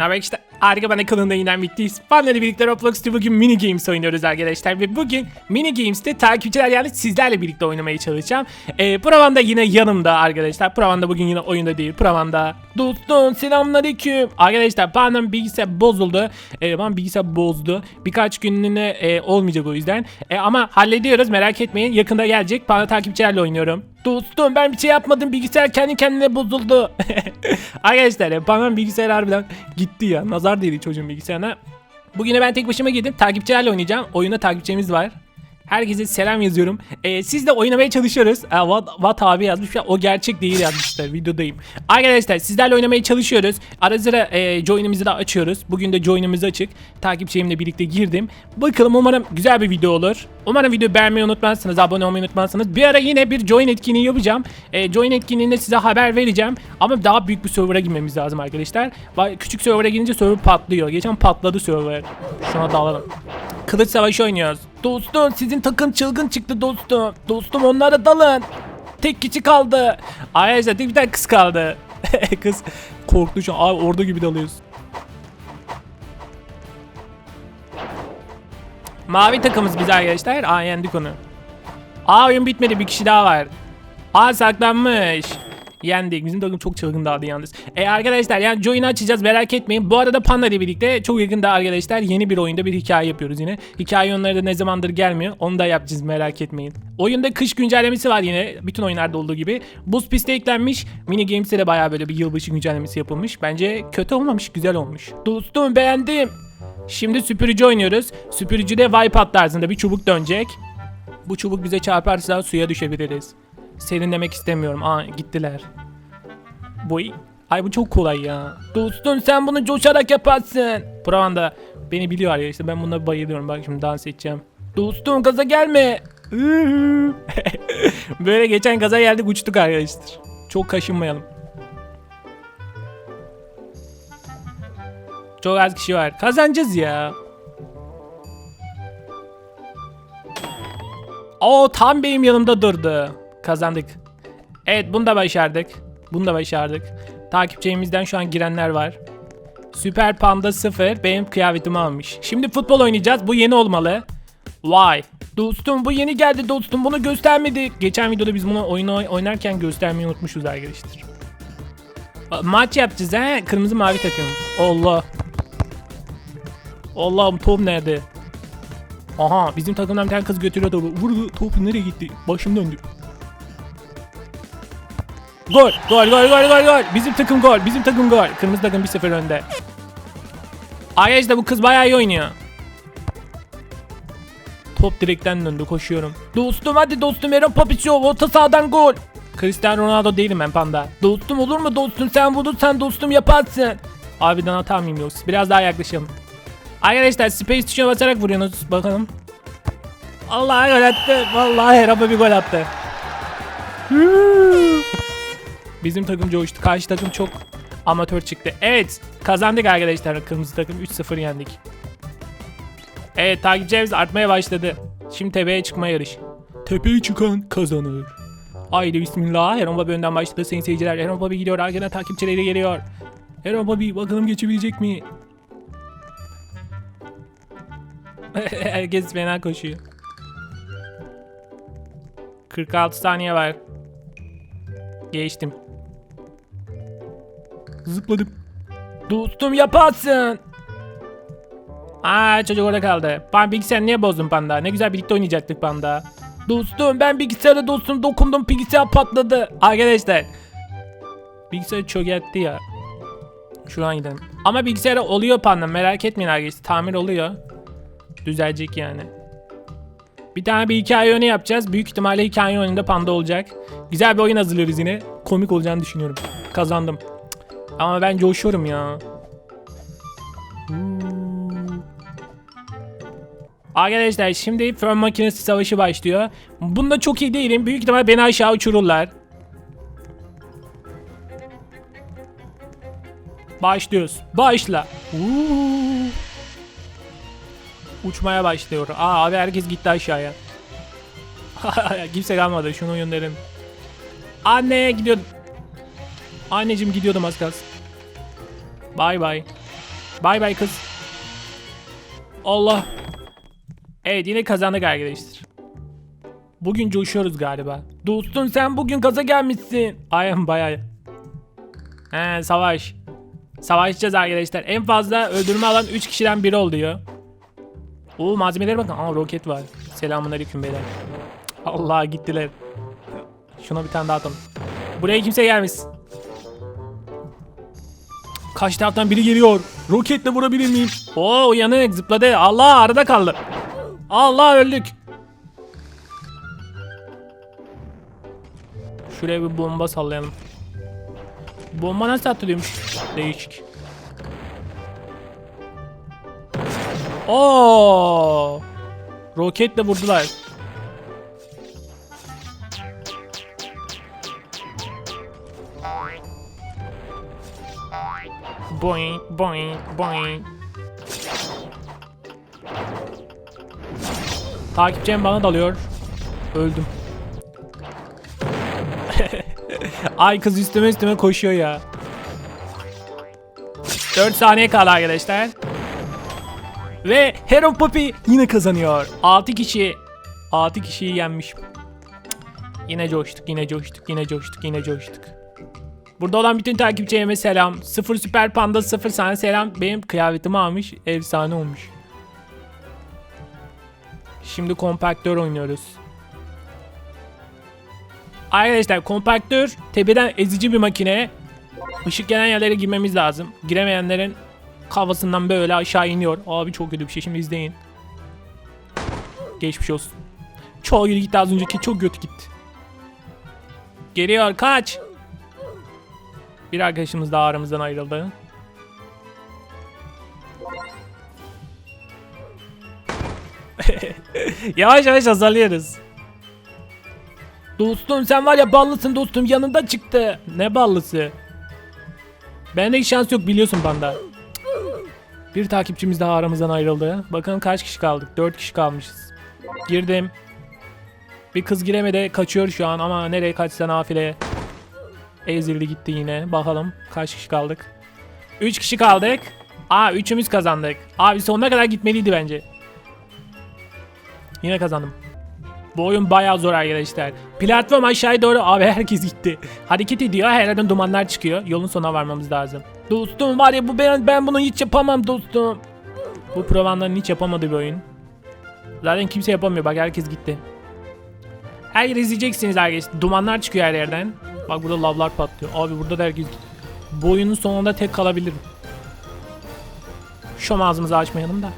Haber işte harika bana kanalında yine bittiyiz. Fanlarla birlikte Roblox'ta bugün mini games oynuyoruz arkadaşlar. Ve bugün mini games'te takipçiler yani sizlerle birlikte oynamaya çalışacağım. Ee, Pravan da yine yanımda arkadaşlar. Pravan da bugün yine oyunda değil. Pravan da. Dostum selamünaleyküm. Arkadaşlar bana bilgisayar bozuldu. Ee, bana bilgisayar bozdu. Birkaç günlüğüne e, olmayacak o yüzden. E, ama hallediyoruz merak etmeyin. Yakında gelecek. Bana takipçilerle oynuyorum. Dostum ben bir şey yapmadım bilgisayar kendi kendine bozuldu. Arkadaşlar bana bilgisayar harbiden gitti ya. Nazar değdi çocuğun bilgisayarına. Bugüne ben tek başıma gidip takipçilerle oynayacağım. Oyunda takipçimiz var. Herkese selam yazıyorum. Ee, siz de oynamaya çalışıyoruz. Aa, Vat, Vat abi yazmış. ya, O gerçek değil yazmışlar. Videodayım. Arkadaşlar sizlerle oynamaya çalışıyoruz. Ara sıra e, join'imizi de açıyoruz. Bugün de join'imiz açık. Takipçilerimle birlikte girdim. Bakalım umarım güzel bir video olur. Umarım videoyu beğenmeyi unutmazsınız. Abone olmayı unutmazsınız. Bir ara yine bir join etkinliği yapacağım. E, join etkinliğinde size haber vereceğim. Ama daha büyük bir server'a girmemiz lazım arkadaşlar. Küçük server'a girince server patlıyor. Geçen patladı server. Şuna dalalım. Kılıç savaşı oynuyoruz. Dostum sizin takım çılgın çıktı dostum. Dostum onlara dalın. Tek kişi kaldı. Arkadaşlar tek bir tane kız kaldı. kız korktu şu an. Abi orada gibi dalıyoruz. Mavi takımız biz arkadaşlar. Aa yendik onu. Aa oyun bitmedi bir kişi daha var. Aa saklanmış. Yendik. Bizim takım çok çılgın dağıldı yalnız. E arkadaşlar yani join'i açacağız merak etmeyin. Bu arada Panda ile birlikte çok yakında arkadaşlar yeni bir oyunda bir hikaye yapıyoruz yine. Hikaye oyunları da ne zamandır gelmiyor. Onu da yapacağız merak etmeyin. Oyunda kış güncellemesi var yine. Bütün oyunlarda olduğu gibi. Buz pisti eklenmiş. Mini Games'te de bayağı böyle bir yılbaşı güncellemesi yapılmış. Bence kötü olmamış güzel olmuş. Dostum beğendim. Şimdi süpürücü oynuyoruz. Süpürücüde wipeout tarzında bir çubuk dönecek. Bu çubuk bize çarparsa suya düşebiliriz. Serinlemek istemiyorum. Aa gittiler. Bu Ay bu çok kolay ya. Dostum sen bunu coşarak yaparsın. Pravan da beni biliyor ya işte ben buna bayılıyorum. Bak şimdi dans edeceğim. Dostum gaza gelme. Böyle geçen gaza geldik uçtuk arkadaşlar. Çok kaşınmayalım. Çok az kişi var. Kazanacağız ya. O tam benim yanımda durdu. Kazandık. Evet bunu da başardık. Bunu da başardık. Takipçimizden şu an girenler var. Süper Panda 0 benim kıyafetimi almış. Şimdi futbol oynayacağız. Bu yeni olmalı. Vay. Dostum bu yeni geldi dostum. Bunu göstermedik. Geçen videoda biz bunu oyunu oy- oynarken göstermeyi unutmuşuz arkadaşlar. Ma- Maç yapacağız he. Kırmızı mavi takım. Allah. Allah'ım top nerede? Aha bizim takımdan bir tane kız götürüyor topu. Vurdu topu nereye gitti? Başım döndü. Gol, gol, gol, gol, gol, gol. Bizim takım gol, bizim takım gol. Kırmızı takım 1-0 önde. Arkadaşlar bu kız bayağı iyi oynuyor. Top direkten döndü, koşuyorum. Dostum hadi dostum Eren Papiçov, orta sahadan gol. Cristiano Ronaldo değilim ben panda. Dostum olur mu dostum sen vurursan dostum yaparsın. Abiden atar mıyım yoksa? Biraz daha yaklaşalım. Arkadaşlar space tuşuna basarak vuruyorsunuz bakalım. Allah gol attı. Vallahi Rabbi bir gol attı. Bizim takım coştu. Karşı takım çok amatör çıktı. Evet kazandık arkadaşlar. Kırmızı takım 3-0 yendik. Evet takipçilerimiz artmaya başladı. Şimdi tepeye çıkma yarış. Tepeye çıkan kazanır. Haydi bismillah. Heron Bobby önden başladı sayın seyirciler. Heron Bobby gidiyor. Arkadan takipçileri geliyor. Heron Bobby bakalım geçebilecek mi? Herkes fena koşuyor. 46 saniye var. Geçtim. Zıpladım. Dostum yaparsın. Aa çocuk orada kaldı. Ben bilgisayarı niye bozdun panda? Ne güzel birlikte oynayacaktık panda. Dostum ben bilgisayara dostum dokundum bilgisayar patladı. Arkadaşlar. Bilgisayarı çökertti ya. Şuradan gidelim. Ama bilgisayara oluyor panda merak etmeyin arkadaşlar. Tamir oluyor. Düzelecek yani. Bir tane bir hikaye oyunu yapacağız. Büyük ihtimalle hikaye oyununda panda olacak. Güzel bir oyun hazırlıyoruz yine. Komik olacağını düşünüyorum. Kazandım. Ama ben coşuyorum ya. Arkadaşlar şimdi fön makinesi savaşı başlıyor. Bunda çok iyi değilim. Büyük ihtimal beni aşağı uçururlar. Başlıyoruz. Başla. Uçmaya başlıyor. Aa abi herkes gitti aşağıya. Kimse kalmadı. Şunu gönderin. Anne gidiyordum. Anneciğim gidiyordum az kalsın. Bay bay. Bay bay kız. Allah. Evet yine kazandık arkadaşlar. Bugün coşuyoruz galiba. Dostum sen bugün gaza gelmişsin. Aynen bayağı. He savaş. Savaşacağız arkadaşlar. En fazla öldürme alan 3 kişiden biri oluyor. Oo malzemelere bakın. Aa roket var. Selamun aleyküm beyler. Allah gittiler. Şuna bir tane daha atalım. Buraya kimse gelmesin. Kaç taraftan biri geliyor. Roketle vurabilir miyim? Oo uyanık zıpladı. Allah arada kaldı. Allah öldük. Şuraya bir bomba sallayalım. Bomba nasıl atılıyormuş? Değişik. Oo! Roketle vurdular. Boing, boing, boing. Takipçim bana dalıyor. Öldüm. Ay kız üstüme üstüme koşuyor ya. 4 saniye kaldı arkadaşlar. Ve Hero Puppy yine kazanıyor. 6 kişi. 6 kişiyi yenmiş. Yine coştuk, yine coştuk, yine coştuk, yine coştuk. Burada olan bütün takipçilerime selam. 0 Süper Panda 0 sana selam. Benim kıyafetimi almış. Efsane olmuş. Şimdi kompaktör oynuyoruz. Arkadaşlar kompaktör tepeden ezici bir makine. Işık gelen yerlere girmemiz lazım. Giremeyenlerin kafasından böyle aşağı iniyor. Abi çok kötü bir şey şimdi izleyin. Geçmiş olsun. Çok iyi gitti az önceki çok kötü gitti. Geliyor kaç. Bir arkadaşımız daha aramızdan ayrıldı. yavaş yavaş azalıyoruz. Dostum sen var ya ballısın dostum yanında çıktı. Ne ballısı? Bende hiç şans yok biliyorsun banda. Bir takipçimiz daha aramızdan ayrıldı. Bakalım kaç kişi kaldık? 4 kişi kalmışız. Girdim. Bir kız giremedi kaçıyor şu an ama nereye kaçsa nafile. Ezildi gitti yine. Bakalım kaç kişi kaldık? 3 kişi kaldık. Aa üçümüz kazandık. Abi sonuna kadar gitmeliydi bence. Yine kazandım. Bu oyun bayağı zor arkadaşlar. Platform aşağıya doğru abi herkes gitti. Hareket ediyor her yerden dumanlar çıkıyor. Yolun sonuna varmamız lazım. Dostum var ya bu ben, ben bunu hiç yapamam dostum. Bu provanların hiç yapamadığı bir oyun. Zaten kimse yapamıyor bak herkes gitti. Her yeri izleyeceksiniz arkadaşlar. Dumanlar çıkıyor her yerden. Bak burada lavlar patlıyor. Abi burada da herkes Bu oyunun sonunda tek kalabilirim. Şu ağzımızı açmayalım da.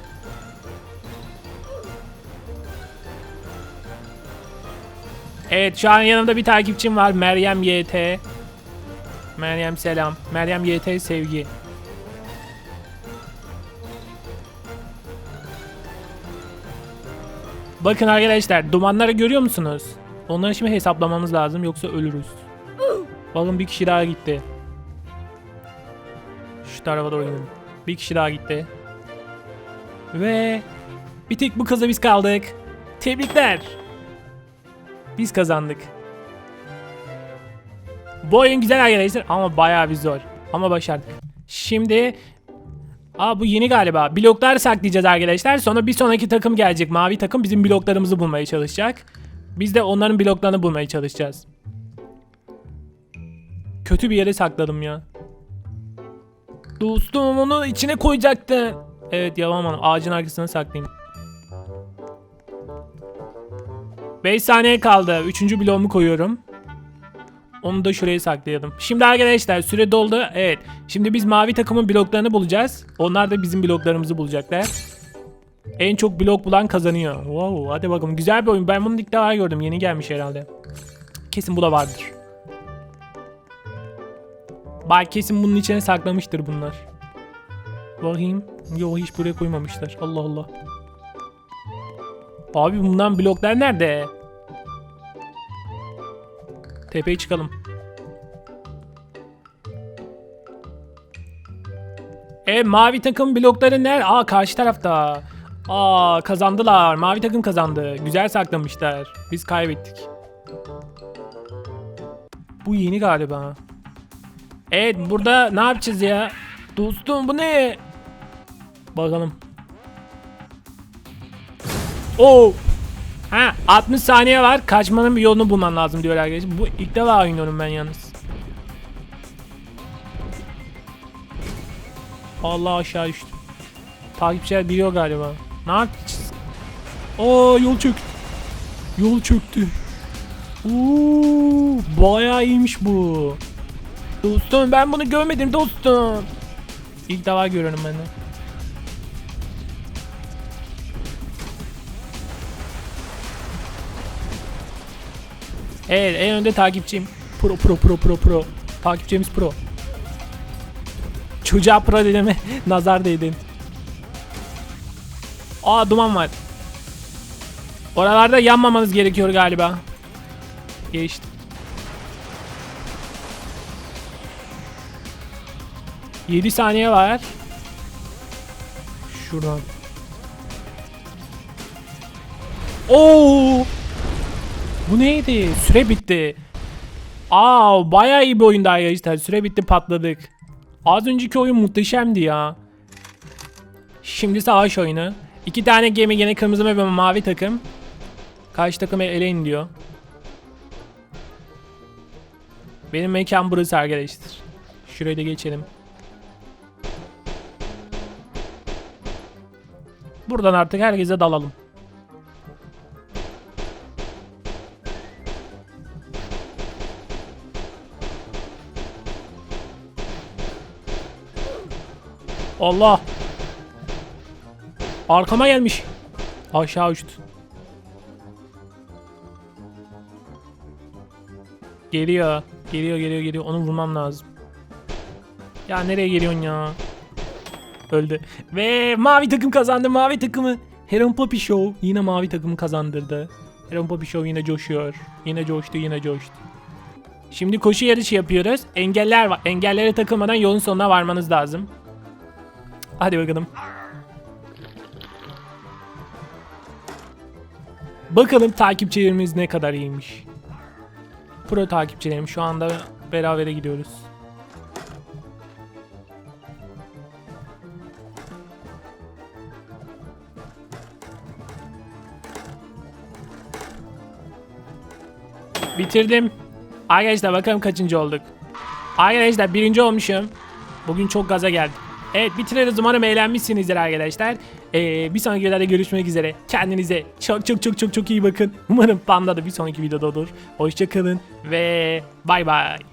Evet şu an yanımda bir takipçim var. Meryem YT. Meryem selam. Meryem YT sevgi. Bakın arkadaşlar dumanları görüyor musunuz? Onları şimdi hesaplamamız lazım yoksa ölürüz. Bakın bir kişi daha gitti. Şu tarafa doğru gidelim. Bir kişi daha gitti. Ve bir tek bu kıza biz kaldık. Tebrikler. Biz kazandık. Bu oyun güzel arkadaşlar ama bayağı bir zor. Ama başardık. Şimdi Aa bu yeni galiba. Bloklar saklayacağız arkadaşlar. Sonra bir sonraki takım gelecek. Mavi takım bizim bloklarımızı bulmaya çalışacak. Biz de onların bloklarını bulmaya çalışacağız. Kötü bir yere sakladım ya. Dostum onu içine koyacaktı. Evet yalan hanım. Ağacın arkasına saklayayım. 5 saniye kaldı. Üçüncü bloğumu koyuyorum. Onu da şuraya saklayalım. Şimdi arkadaşlar süre doldu. Evet. Şimdi biz mavi takımın bloklarını bulacağız. Onlar da bizim bloklarımızı bulacaklar. En çok blok bulan kazanıyor. Wow, hadi bakalım. Güzel bir oyun. Ben bunu ilk defa gördüm. Yeni gelmiş herhalde. Kesin bu da vardır. Bak kesin bunun içine saklamıştır bunlar. Bakayım. Yok hiç buraya koymamışlar. Allah Allah. Abi bundan bloklar nerede? Tepeye çıkalım. E mavi takım blokları nerede? Aa karşı tarafta. Aa kazandılar. Mavi takım kazandı. Güzel saklamışlar. Biz kaybettik. Bu yeni galiba. Evet burada ne yapacağız ya? Dostum bu ne? Bakalım. Oo. Ha 60 saniye var. Kaçmanın bir yolunu bulman lazım diyor arkadaşlar. Bu ilk defa oynuyorum ben yalnız. Allah aşağı düştüm. Takipçiler biliyor galiba. Ne yapacağız? Oo yol çöktü. Yol çöktü. Oo, bayağı iyiymiş bu. Dostum ben bunu görmedim dostum. İlk defa görüyorum ben de. Evet en önde takipçim. Pro pro pro pro pro. Takipçimiz pro. Çocuğa pro dediğime nazar değdin. Aa duman var. Oralarda yanmamanız gerekiyor galiba. Geçti. Yedi saniye var. Şuradan. Oo! Bu neydi? Süre bitti. Aa, bayağı iyi bir oyundu arkadaşlar. Süre bitti patladık. Az önceki oyun muhteşemdi ya. Şimdi savaş oyunu. İki tane gemi gene kırmızı ve mavi takım. Karşı takımı eleyin diyor. Benim mekan burası arkadaşlar. Şuraya da geçelim. Buradan artık herkese dalalım. Allah. Arkama gelmiş. Aşağı uçtu. Geliyor. Geliyor geliyor geliyor. Onu vurmam lazım. Ya nereye geliyorsun ya? Öldü. Ve mavi takım kazandı. Mavi takımı. Heron Poppy Show yine mavi takımı kazandırdı. Heron Poppy Show yine coşuyor. Yine coştu yine coştu. Şimdi koşu yarışı yapıyoruz. Engeller var. Engellere takılmadan yolun sonuna varmanız lazım. Hadi bakalım. Bakalım takipçilerimiz ne kadar iyiymiş. Pro takipçilerim şu anda berabere gidiyoruz. Bitirdim. Arkadaşlar bakalım kaçıncı olduk. Arkadaşlar birinci olmuşum. Bugün çok gaza geldim. Evet bitiririz umarım eğlenmişsinizdir arkadaşlar. Ee, bir sonraki videoda görüşmek üzere. Kendinize çok çok çok çok çok iyi bakın. Umarım Panda da bir sonraki videoda olur. Hoşçakalın ve bay bay.